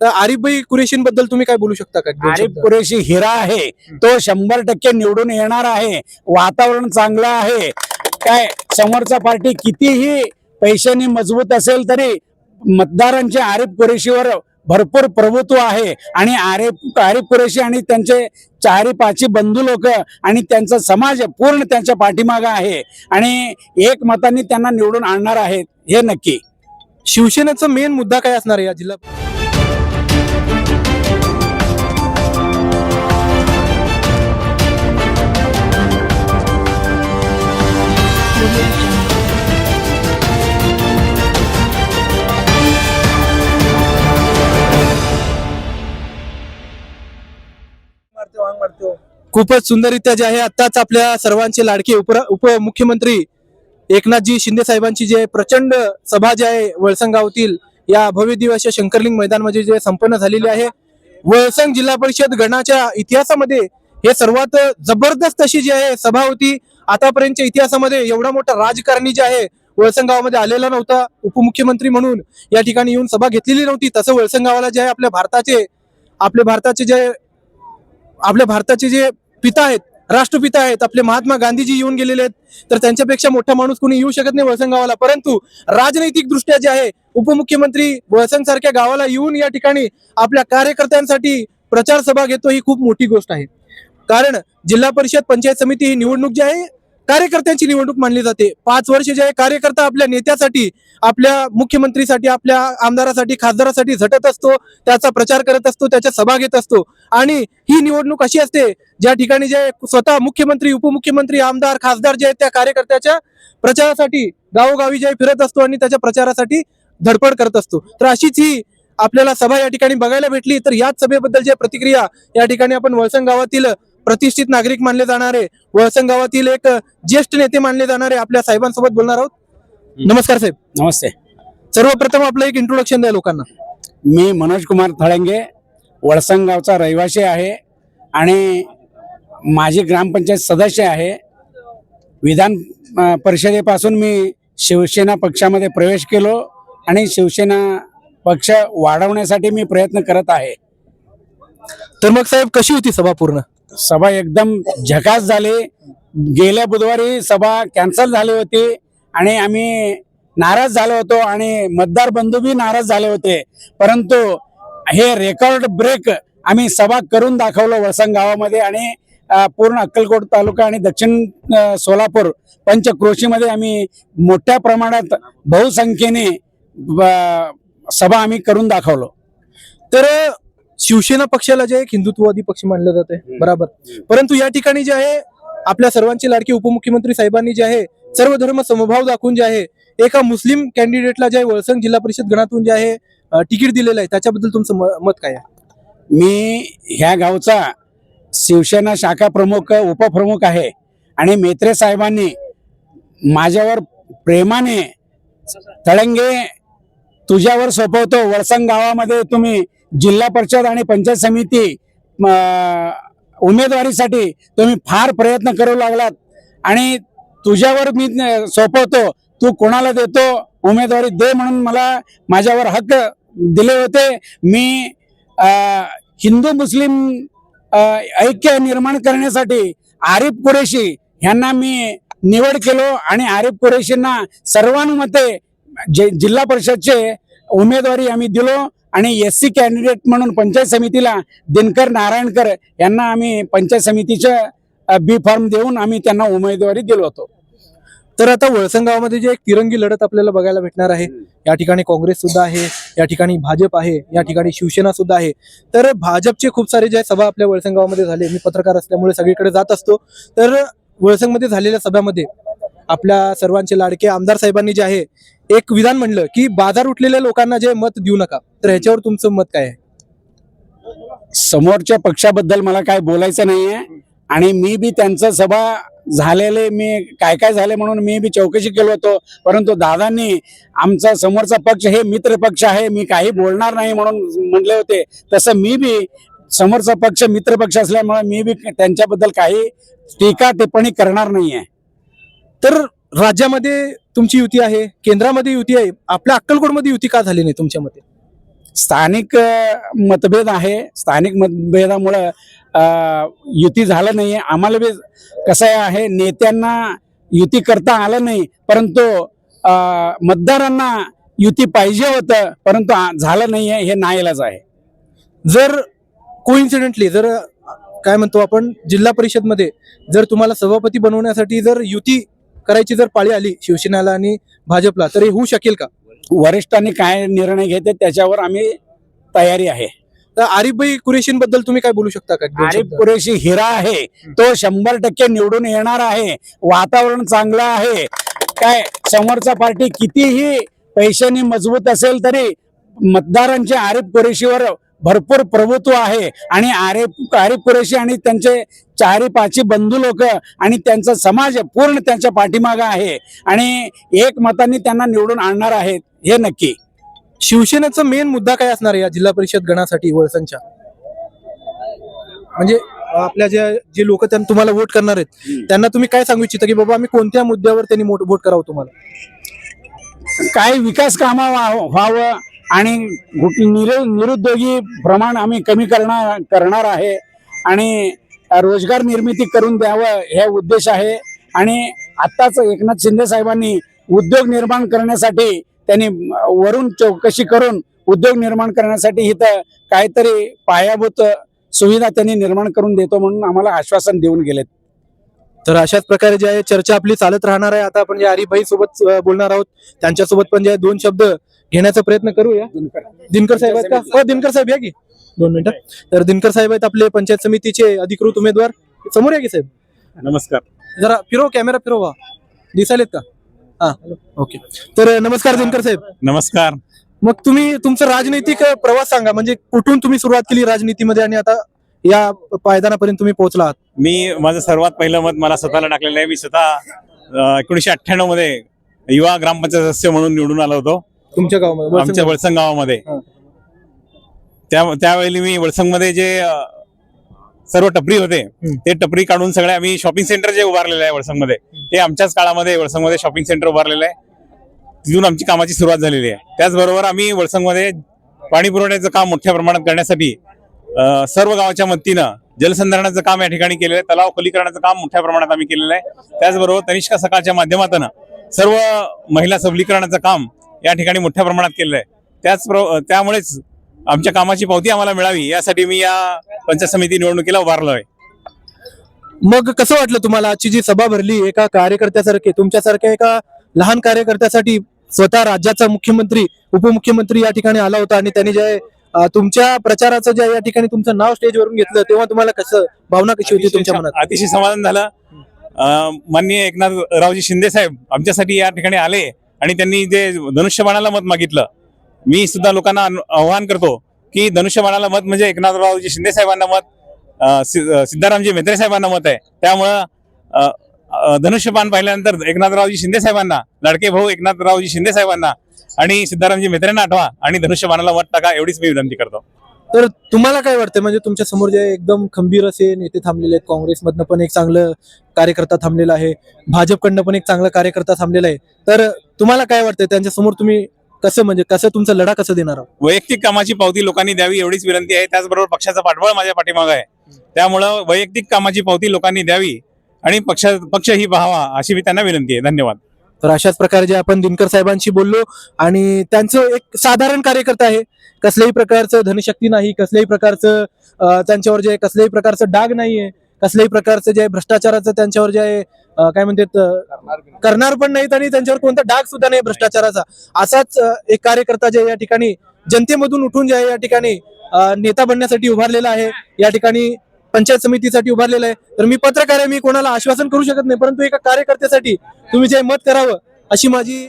तर आरिफभाई कुरेशींबद्दल तुम्ही काय बोलू शकता का? आरिफ? कुरेशी हिरा आहे. तो शंभर टक्के निवडून येणार आहे. वातावरण चांगलं आहे. काय समोरचा पार्टी कितीही पैशाने मजबूत असेल तरी मतदारांचे आरिफ कुरेशीवर भरपूर प्रभुत्व आहे. आणि आरिफ आरिफ कुरेशी आणि त्यांचे चारी पाची बंधू लोक आणि त्यांचा समाज पूर्ण त्यांच्या पाठीमागं आहे. आणि एक मतांनी त्यांना निवडून आणणार आहेत. हे नक्की. शिवसेनेचा मेन मुद्दा काय असणार आहे या जिल्हा खूपच सुंदररित्या जे आहे आताच आपल्या सर्वांचे लाडके उप उपमुख्यमंत्री एकनाथजी शिंदे साहेबांची जे प्रचंड सभा जी आहे वळसंगावतील या भव्य दिवस शंकरलिंग मैदानमध्ये जे संपन्न झालेली आहे. वळसंग जिल्हा परिषद गणाच्या इतिहासामध्ये हे सर्वात जबरदस्त अशी जी आहे सभा होती. आतापर्यंतच्या इतिहासामध्ये एवढा मोठा राजकारणी जे आहे वळसंगावामध्ये आलेला नव्हता. उपमुख्यमंत्री म्हणून या ठिकाणी येऊन सभा घेतलेली नव्हती. तसं वळसंगावाला जे आहे आपल्या भारताचे आपले भारताचे जे आपल्या भारताचे जे पिता आहेत राष्ट्रपिता आहेत आपले महात्मा गांधीजी येऊन गेलेले आहेत तर त्यांच्यापेक्षा मोठा माणूस कोणी येऊ शकत नाही वळसंगावाला. परंतु राजनैतिक दृष्ट्या जे आहे उपमुख्यमंत्री वळसंग सारख्या गावाला येऊन या ठिकाणी आपल्या कार्यकर्त्यांसाठी प्रचार सभा घेतो ही खूप मोठी गोष्ट आहे. कारण जिल्हा परिषद पंचायत समिती ही निवडणूक जी आहे कार्यकर्त्यांची निवडणूक मानली जाते. पाच वर्ष जे आहे कार्यकर्ता आपल्या नेत्यासाठी आपल्या मुख्यमंत्रीसाठी आपल्या आमदारासाठी खासदारासाठी झटत असतो त्याचा प्रचार करत असतो त्याच्या सभा घेत असतो. आणि ही निवडणूक अशी असते ज्या ठिकाणी जे स्वतः मुख्यमंत्री उपमुख्यमंत्री आमदार खासदार जे आहेत त्या कार्यकर्त्याच्या प्रचारासाठी गावोगावी जे फिरत असतो आणि त्याच्या प्रचारासाठी धडपड करत असतो. तर अशीच ही आपल्याला सभा या ठिकाणी बघायला भेटली. तर याच सभेबद्दल जे प्रतिक्रिया या ठिकाणी आपण वळसंग गावातील प्रतिष्ठित नागरिक मानले जाणारे. वळसंग गावातील एक ज्येष्ठ नेते मानले जाणारे आपल्या साहेबांसोबत बोलणार आहोत. नमस्कार साहेब. नमस्ते. सर्वप्रथम आपलं एक इंट्रोडक्शन द्या लोकांना. मी मनोज कुमार थळंगे वळसंग गावचा रहिवासी आहे आणि माझी ग्रामपंचायत सदस्य आहे. विधान परिषदेपासून मी शिवसेना पक्षामध्ये प्रवेश केलो आणि शिवसेना पक्ष वाढवण्यासाठी मी प्रयत्न करत आहे. तर मग साहेब कशी होती सभा पूर्ण? सभा एकदम झकास झाली. गेल्या बुधवारी सभा कॅन्सल झाली होती आणि आम्ही नाराज झालो होतो आणि मतदार बंधू बी नाराज झाले होते. परंतु हे रेकॉर्ड ब्रेक आम्ही सभा करून दाखवलं वळसंग गावामध्ये आणि पूर्ण अक्कलकोट तालुका आणि दक्षिण सोलापूर पंचक्रोशीमध्ये आम्ही मोठ्या प्रमाणात बहुसंख्येने सभा आम्ही करून दाखवलो. तर शिवसेना पक्षाला जे एक हिंदुत्ववादी पक्ष मानलं जाते बरोबर. परंतु या ठिकाणी जे आहे आपल्या सर्वांचे लाडके उपमुख्यमंत्री साहेबांनी जे आहे सर्व धर्म समभाव दाखवून जे आहे एका मुस्लिम कॅन्डिडेटला जे आहे वळसंग जिल्हा परिषद गणातून जे आहे तिकीट दिलेलं आहे. त्याच्याबद्दल तुमचं मत काय आहे? मी ह्या गावचा शिवसेना शाखा प्रमुख उपप्रमुख आहे. आणि मेत्रे साहेबांनी माझ्यावर प्रेमाने तळंगे तुझ्यावर सोपवतो. वळसंग गावामध्ये तुम्ही जिल्हा परिषद आणि पंचायत समिती उमेदवारीसाठी तुम्ही फार प्रयत्न करू लागलात. आणि तुझ्यावर मी सोपवतो तू कोणाला देतो उमेदवारी दे म्हणून मला माझ्यावर हक्क दिले होते. मी हिंदू मुस्लिम ऐक्य निर्माण करण्यासाठी आरिफ कुरेशी यांना मी निवड केलो आणि आरिफ कुरेशींना सर्वानुमते जे जिल्हा परिषदचे उमेदवारी आम्ही दिलो. आणि एस सी कॅन्डिडेट म्हणून पंचायत समितीला दिनकर नारायणकर यांना आम्ही पंचायत समितीचं बी फॉर्म देऊन आम्ही त्यांना उमेदवारी दिलो होतो. तर आता वळसंग जे एक तिरंगी लढत आपल्याला बघायला भेटणार आहे या ठिकाणी काँग्रेस सुद्धा आहे या ठिकाणी भाजप आहे या ठिकाणी शिवसेना सुद्धा आहे. तर भाजपचे खूप सारे जे सभा आपल्या वळसंगावमध्ये झाले मी पत्रकार असल्यामुळे सगळीकडे जात असतो. तर वळसंगमध्ये झालेल्या सभामध्ये आपल्या सर्वांचे लाडके आमदार साहेबांनी जे आहे एक विधान म्हणलं की बाजार उठलेल्या लोकांना जे मत देऊ नका तर ह्याच्यावर तुमचं मत काय आहे? समोरच्या पक्षाबद्दल मला काय बोलायचं नाहीये आणि मी बी त्यांचं सभा झालेले मी काय काय झाले म्हणून मी बी चौकशी केलो होतो. परंतु दादांनी आमचा समोरचा पक्ष हे मित्र पक्ष आहे मी काही बोलणार नाही म्हणून म्हणले होते. तसं मी बी समोरचा पक्ष मित्र पक्ष असल्यामुळे मी बी त्यांच्याबद्दल काही टीका टिप्पणी करणार नाहीये. तर राज्यामध्ये तुमची युती आहे केंद्रामध्ये युती आहे आपल्या अक्कलकोटमध्ये युती का झाली नाही तुमच्या मते? स्थानिक मतभेद आहे. स्थानिक मतभेदामुळं युती झालं नाही. आम्हाला बी कसं आहे नेत्यांना युती करता आलं नाही. परंतु मतदारांना युती पाहिजे होतं परंतु झालं नाही आहे हे नाईलाज आहे. जर कोइन्सिडेंटली जर काय म्हणतो आपण जिल्हा परिषदमध्ये जर तुम्हाला सभापती बनवण्यासाठी जर युती करायची जर पाळी आली शिवसेनेला आणि भाजपला तर हे होऊ शकेल का? वरिष्ठांनी काय निर्णय घेते त्याच्यावर आम्ही तयारी आहे. तर आरिफभाई कुरेशींबद्दल तुम्ही काय बोलू शकता का? आरिफ? कुरेशी हिरा आहे. तो शंभर टक्के निवडून येणार आहे. वातावरण चांगलं आहे. काय समोरचा पार्टी कितीही पैशाने मजबूत असेल तरी मतदारांचे आरिफ कुरेशीवर भरपूर प्रभुत्व आहे. आणि आरिफ आरिफ कुरेशी आणि त्यांचे चारी पाची बंधू लोक आणि त्यांचा समाज पूर्ण त्यांच्या पाठीमागं आहे. आणि एक मतांनी त्यांना निवडून आणणार आहेत हे नक्की. शिवसेनेचा मेन मुद्दा काय असणार आहे या जिल्हा परिषद गणासाठी वळसंगच्या म्हणजे आपल्या जे जे लोक त्यांना तुम्हाला वोट करणार आहेत त्यांना तुम्ही काय सांगू इच्छिता की बाबा आम्ही कोणत्या मुद्द्यावर त्यांनी वोट करावं तुम्हाला? काय विकास कामं व्हा- व्हावं आणि निर निरुद्योगी प्रमाण आम्ही कमी करणार करणार आहे. आणि रोजगार निर्मिती करून द्यावं हे उद्देश आहे. आणि आत्ताच एकनाथ शिंदे साहेबांनी उद्योग निर्माण करण्यासाठी त्यांनी वरून चौकशी करून उद्योग निर्माण करण्यासाठी इथं काहीतरी पायाभूत सुविधा त्यांनी निर्माण करून देतो म्हणून आम्हाला आश्वासन देऊन गेलेत. तर अशाच प्रकारे जे आहे चर्चा आपली चालत राहणार आहे. आता आपण जे हरिभाई सोबत बोलणार आहोत त्यांच्यासोबत पण जे दोन शब्द घेण्याचा प्रयत्न करूया. दिनकर. साहेब आहेत का? हो दिनकर साहेब या की? दोन मिनिटं. तर दिनकर साहेब आहेत आपले पंचायत समितीचे अधिकृत उमेदवार. समोर या की साहेब? नमस्कार. जरा फिरव कॅमेरा फिरवा. दिसालेत का? हा ओके. तर नमस्कार दिनकर साहेब. नमस्कार. मग तुम्ही तुमचा राजनैतिक प्रवास सांगा. म्हणजे कुठून तुम्ही सुरुवात केली राजनीतीमध्ये आणि आता या पायदानापर्यंत तुम्ही पोहोचला आहात? मी माझं सर्वात पहिलं मत मला स्वतःला टाकलेलं आहे. मी स्वतः एकोणीशे अठ्ठ्याण्णवमध्ये युवा ग्रामपंचायत सदस्य म्हणून निवडून आलो होतो. तुमच्या गावामध्ये आमच्या वळसंग. वळसंग गावामध्ये. त्या त्यावेळी मी वळसंगमध्ये जे अ, सर्व टपरी होते हम्म. ते टपरी काढून सगळे आम्ही शॉपिंग सेंटर जे उभारलेलं आहे वळसंगमध्ये ते आमच्याच काळामध्ये वळसंगमध्ये शॉपिंग सेंटर उभारलेलं आहे तिथून आमची कामाची सुरुवात झालेली आहे त्याचबरोबर आम्ही वळसंगमध्ये पाणी पुरवठ्याचं काम मोठ्या प्रमाणात करण्यासाठी अ, सर्व गावाच्या मदतीनं जलसंधारणाचं काम या ठिकाणी केलेलं आहे तलाव खोलीकरणाचं काम मोठ्या प्रमाणात आम्ही केलेलं आहे त्याचबरोबर तनिष्का सकाळच्या माध्यमातून सर्व महिला सबलीकरणाचं काम या ठिकाणी मोठ्या प्रमाणात केलेलं आहे त्याच प्र- त्यामुळेच आमच्या कामाची पावती आम्हाला मिळावी यासाठी मी या पंचायत समिती निवडणुकीला उभारलो आहे मग कसं वाटलं तुम्हाला? आजची जी सभा भरली एका कार्यकर्त्यासारखे तुमच्यासारख्या एका लहान कार्यकर्त्यासाठी स्वतः राज्याचा मुख्यमंत्री उपमुख्यमंत्री या ठिकाणी आला होता आणि त्यांनी जे तुमच्या प्रचाराचं जे या ठिकाणी तुमचं नाव स्टेजवरून घेतलं तेव्हा तुम्हाला कसं भावना कशी होती तुमच्या मनात? अतिशय समाधान झालं. माननीय एकनाथरावजी शिंदे साहेब आमच्यासाठी या ठिकाणी आले. आणि त्यांनी जे धनुष्यबाणाला मत मागितलं मी सुद्धा लोकांना अनु- आवाहन करतो की धनुष्यबाणाला मत म्हणजे एकनाथरावजी शिंदे साहेबांना मत सिद्धारामजी मेत्रे साहेबांना मत आहे. त्यामुळं धनुष्यबाण पाहिल्यानंतर एकनाथरावजी शिंदे साहेबांना लाडके भाऊ एकनाथरावजी शिंदे साहेबांना आणि सिद्धारामजी मेत्रेंना आठवा आणि धनुष्यबाणाला मत टाका एवढीच मी विनंती करतो. तर तुम्हाला काय वाटतं म्हणजे तुमच्यासमोर जे एकदम खंबीर असे नेते थांबलेले आहेत काँग्रेसमधनं पण एक चांगलं कार्यकर्ता थांबलेला आहे भाजपकडनं पण एक चांगला कार्यकर्ता थांबलेला आहे. तर तुम्हाला काय वाटतं त्यांच्यासमोर तुम्ही कसं म्हणजे कसं तुमचा लढा कसं देणार वैयक्तिक कामाची पावती लोकांनी द्यावी एवढीच विनंती आहे. त्याचबरोबर पक्षाचा पाठबळ माझ्या पाठीमागं आहे. त्यामुळं वैयक्तिक कामाची पावती लोकांनी द्यावी आणि पक्ष पक्षही पाहावा अशी मी त्यांना विनंती आहे. धन्यवाद. तर अशाच प्रकारे जे आपण दिनकर साहेबांशी बोललो आणि त्यांचं एक साधारण कार्यकर्ता आहे. कसल्याही प्रकारचं धनशक्ती नाही कसल्याही प्रकारचं त्यांच्यावर जे कसल्याही प्रकारचं डाग नाहीये कसल्याही प्रकारचं जे भ्रष्टाचाराचं त्यांच्यावर जे आहे काय म्हणतात करणार पण नाहीत आणि त्यांच्यावर कोणता डाग सुद्धा नाही भ्रष्टाचाराचा. असाच एक कार्यकर्ता जे या ठिकाणी जनतेमधून उठून जे आहे या ठिकाणी नेता बनण्यासाठी उभारलेला आहे. या ठिकाणी पंचायत समितीसाठी उभारलेलं आहे. तर मी पत्रकार आहे मी कोणाला आश्वासन करू शकत नाही परंतु एका कार्यकर्त्यासाठी तुम्ही जे मत करावं अशी माझी